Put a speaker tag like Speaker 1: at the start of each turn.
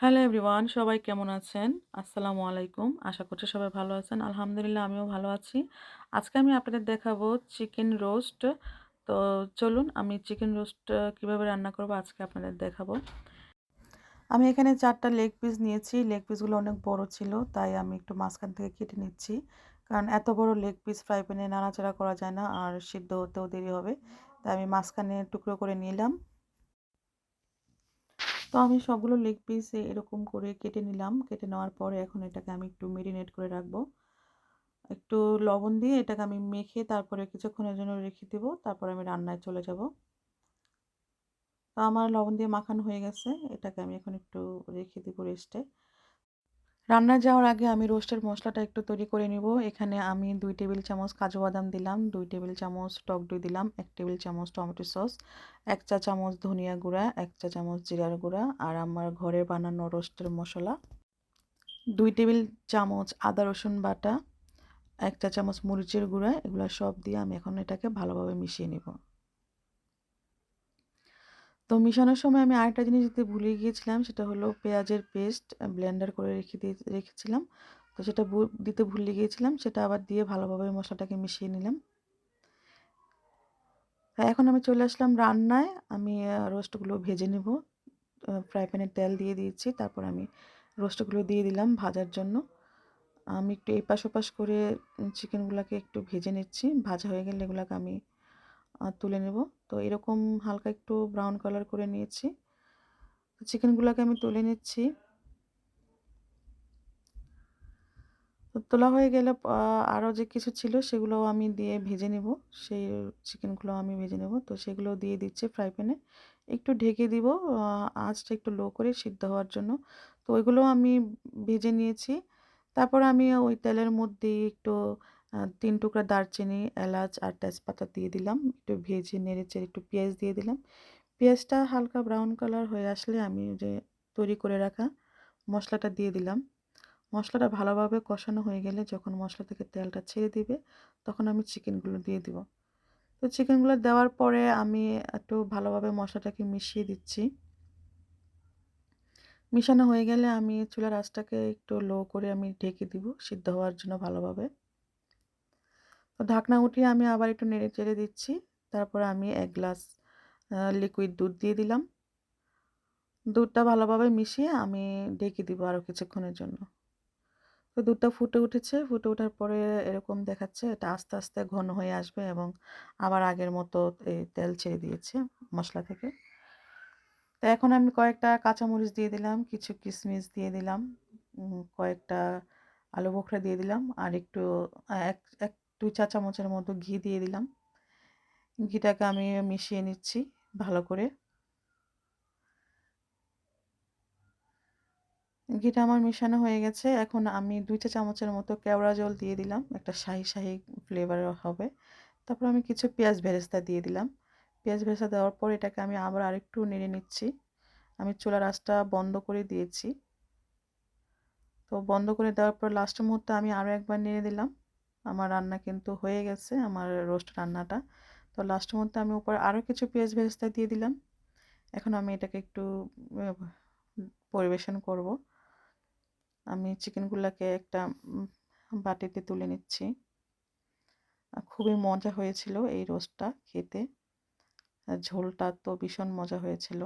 Speaker 1: Hello everyone, সবাই কেমন আছেন? আসসালামু আলাইকুম। আশা করছি সবাই ভালো আছেন। আলহামদুলিল্লাহ, আমিও ভালো আছি। আজকে আমি আপনাদের দেখাবো চিকেন রোস্ট। তো চলুন, আমি চিকেন রোস্ট কীভাবে রান্না করব আজকে আপনাদের দেখাবো। আমি এখানে চারটা লেগ পিস নিয়েছি। লেগ পিসগুলো অনেক বড় ছিল, তাই আমি একটু মাঝখান থেকে কেটে নিচ্ছি। কারণ এত বড় লেগ পিস ফ্রাই প্যানে নাড়াচাড়া করা যায় না, আর সিদ্ধ হতেও দেরি হবে। তাই আমি মাঝখানে টুকরো করে নিলাম। তো আমি সবগুলো লেগ পিস এরকম করে কেটে নিলাম। কেটে নেওয়ার পরে এখন এটাকে আমি একটু মেরিনেট করে রাখব। একটু লবণ দিয়ে এটাকে আমি মেখে তারপরে কিছুক্ষণের জন্য রেখে দেব। তারপরে আমি রান্নায় চলে যাব। তো আমার লবণ দিয়ে মাখানো হয়ে গেছে। এটাকে আমি এখন একটু রেখে দেবো রেস্টে রান্না যাওয়ার আগে আমি রোস্টের মশলাটা একটু তৈরি করে নিব। এখানে আমি দুই টেবিল চামচ কাজু বাদাম দিলাম, দুই টেবিল চামচ টক দই দিলাম, এক টেবিল চামচ টমেটো সস, এক চা চামচ ধনিয়া গুঁড়া, এক চা চামচ জিরার গুঁড়া আর আমার ঘরে বানানো রোস্টের মশলা। দুই টেবিল চামচ আদা রসুন বাটা, এক চা চামচ মরিচের গুঁড়া, এগুলো সব দিয়ে আমি এখন এটাকে ভালোভাবে মিশিয়ে নেব। তো মিশানোর সময় আমি আরেকটা জিনিস দিতে ভুলে গিয়েছিলাম, সেটা হলো পেঁয়াজের পেস্ট ব্লেন্ডার করে রেখে দিয়ে, রেখেছিলাম। তো সেটা দিতে ভুলে গিয়েছিলাম, সেটা আবার দিয়ে ভালোভাবে মশলাটাকে মিশিয়ে নিলাম। এখন আমি চলে আসলাম রান্নায়, আমি রোস্টগুলো ভেজে নেব। ফ্রাই প্যানে তেল দিয়ে দিয়েছি, তারপর আমি রোস্টগুলো দিয়ে দিলাম ভাজার জন্য। আমি একটু এপাশ ওপাশ করে চিকেনগুলোকে একটু ভেজে নিচ্ছি। ভাজা হয়ে গেলে এগুলোকে আমি তুলে নেব। তো এরকম হালকা একটু ব্রাউন কালার করে নিয়েছি। চিকেনগুলোকে আমি তুলে নিচ্ছি। তো তোলা হয়ে গেলে আরও যে কিছু ছিল সেগুলো আমি দিয়ে ভেজে নেব। সেই চিকেনগুলো আমি ভেজে নেব। তো সেগুলো দিয়ে দিচ্ছি ফ্রাই প্যানে একটু ঢেকে দিব আঁচটা একটু লো করে সিদ্ধ হওয়ার জন্য। তো ওইগুলো আমি ভেজে নিয়েছি। তারপর আমি ওই তেলের মধ্যে একটু তিন টুকরা দারচিনি, এলাচ আর তেজপাতা দিয়ে দিলাম। একটু ভেজে নেড়ে একটু পেঁয়াজ দিয়ে দিলাম। পেঁয়াজটা হালকা ব্রাউন কালার হয়ে আসলে আমি যে তৈরি করে রাখা মশলাটা দিয়ে দিলাম। মশলাটা ভালোভাবে কষানো হয়ে গেলে যখন মশলা থেকে তেলটা ছেড়ে দিবে, তখন আমি চিকেনগুলো দিয়ে দিব। তো চিকেনগুলো দেওয়ার পরে আমি একটু ভালোভাবে মশলাটাকে মিশিয়ে দিচ্ছি। মিশানো হয়ে গেলে আমি চুলার আঁচটাকে একটু লো করে আমি ঢেকে দিব সিদ্ধ হওয়ার জন্য ভালোভাবে। তো ঢাকনা উঠিয়ে আমি আবার একটু নেড়ে চেড়ে দিচ্ছি। তারপরে আমি এক গ্লাস লিকুইড দুধ দিয়ে দিলাম। দুধটা ভালোভাবে মিশিয়ে আমি ঢেকে দিব আরও কিছুক্ষণের জন্য। তো দুধটা ফুটে উঠেছে। ফুটে ওঠার পরে এরকম দেখাচ্ছে এটা আস্তে আস্তে ঘন হয়ে আসবে এবং আবার আগের মতো এই তেল ছেড়ে দিয়েছে মশলা থেকে। তো এখন আমি কয়েকটা কাঁচামরিচ দিয়ে দিলাম, কিছু কিশমিশ দিয়ে দিলাম কয়েকটা আলু বোখরা দিয়ে দিলাম, আর একটু এক এক দুই চা চামচের মতো ঘি দিয়ে দিলাম। ঘিটাকে আমি মিশিয়ে নিচ্ছি ভালো করে। ঘিটা আমার মেশানো হয়ে গেছে। এখন আমি দুই চা চামচের মতো কেওড়া জল দিয়ে দিলাম। একটা শাহি শাহি ফ্লেভার হবে। তারপর আমি কিছু পেঁয়াজ ভেরেস্তা দিয়ে দিলাম। পেঁয়াজ ভেরেস্তা দেওয়ার পর এটাকে আমি আবার আরেকটু নেড়ে নিচ্ছি। আমি চুলার আঁচটা বন্ধ করে দিয়েছি। তো বন্ধ করে দেওয়ার পর লাস্ট মুহূর্তে আমি আরও একবার নেড়ে দিলাম। আমার রান্না কিন্তু হয়ে গেছে, আমার রোস্ট রান্নাটা। তো লাস্ট মধ্যে আমি উপরে আরও কিছু পেঁয়াজ ভেস্তা দিয়ে দিলাম। এখন আমি এটাকে একটু পরিবেশন করব। আমি চিকেনগুলোকে একটা বাটিতে তুলে নিচ্ছি। খুবই মজা হয়েছিল এই রোস্টটা খেতে। ঝোলটা তো ভীষণ মজা হয়েছিল।